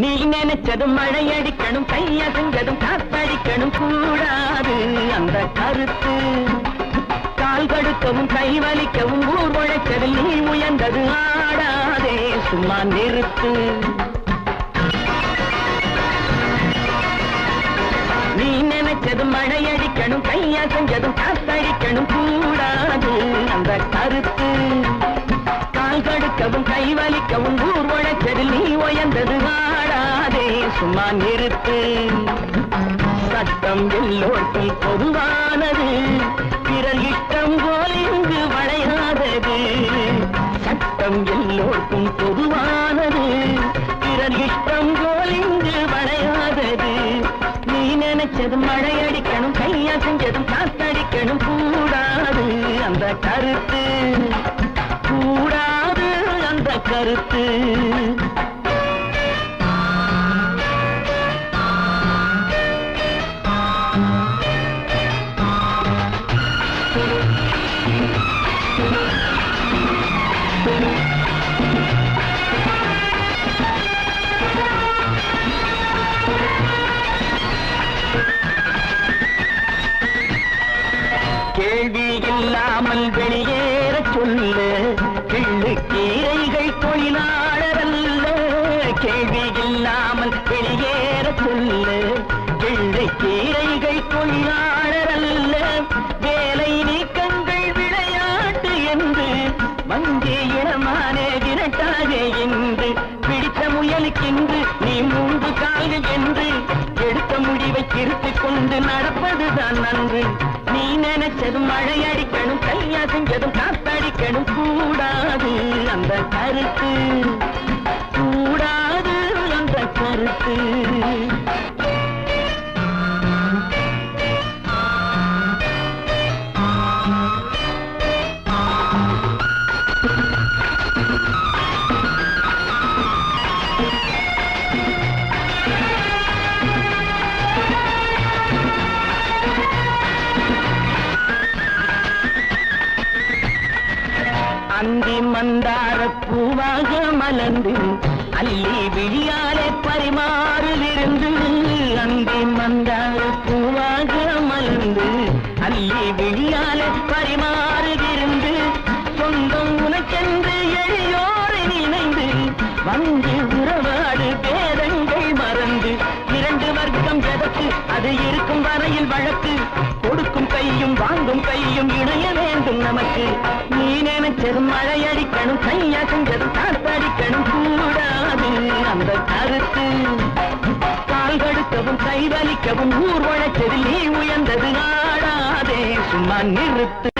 நீ நினைச்சதும் மழையடிக்கணும் கையசைஞ்சதும் காத்தடிக்கணும். கூடாது அந்த கருத்து. கால் கடுக்கவும் கை வலிக்கவும் ஊர் உழைச்சதில் நீ உயர்ந்தது ஆடாதே சும்மா நிறுத்து. நீ நினைச்சதும் மழையடிக்கணும் கையசைஞ்சதும் காத்தடிக்கணும். கூடாது அந்த கருத்து. கால் கடுக்கவும் கை வலிக்கவும் ஊர் உழைச்சதில் நீ உயர்ந்தது ஆடாதே சும்மா நிறுத்து. சட்டம் எல்லோருக்கும் பொதுவானது. பிறர் இஷ்டம் போல் இங்கு வளையாதது. சட்டம் எல்லோருக்கும் பொதுவானது. பிறர் இஷ்டம் போல் இங்கு வளையாதது. நீ நினைச்சது மழை அடிக்கணும் கையா செஞ்சதும் காத்தடிக்கணும். கூடாது அந்த கருத்து. கூடாது அந்த கருத்து. கேள்வி இல்லாமல் வெளியேற சொல்லு. கிள்ளு கீரைகள் தொழிலாளரல்ல கேள்வி இல்லாமல் வெளியேற சொல்லு. கிள்ளு கீரைகள் தொழிலாளரல்ல வேலை நீக்கங்கள் விளையாட்டு என்று. வங்கே இனமானே விரட்டாக என்று. பிடித்த முயலுக்கென்று நீ மூன்று கால்கள் என்று. முடிவை கொண்டு நடப்பதுதான் நன்று. நீ நினைச்சதும் மழை அடிக்கணும் கையா செஞ்சதும் காத்தடிக்கணும். கூடாது அந்த கருத்து. கூடாது அந்த கருத்து. அந்தி மந்தார பூவாக மலர்ந்து அள்ளி விழியாலே பரிமாறிலிருந்து அந்தி மந்தார பூவாக மலர்ந்து அள்ளி விழியாலே பரிமாறிலிருந்து சொந்தம் உனக்கென்று எளியோரை நினைந்து வந்து உறவாடு பேதங்கள் மறந்து இரண்டு வர்க்கம் எதற்கு அது இருக்கும் வரையில் வழக்கு. கொடுக்கும் கையும் வாங்கும் கையும் இணைய வேண்டும் நமக்கு. நீ நினைச்சது மழை அடிக்கணும் கையா செஞ்சது காத்தடிக்கணும் கூடாது. அந்த கருத்து கால் கடுக்கவும் கை வலிக்கவும் ஊர் உழைச்சதில் நீ உயர்ந்தது ஆடாதே சும்மா நிறுத்து.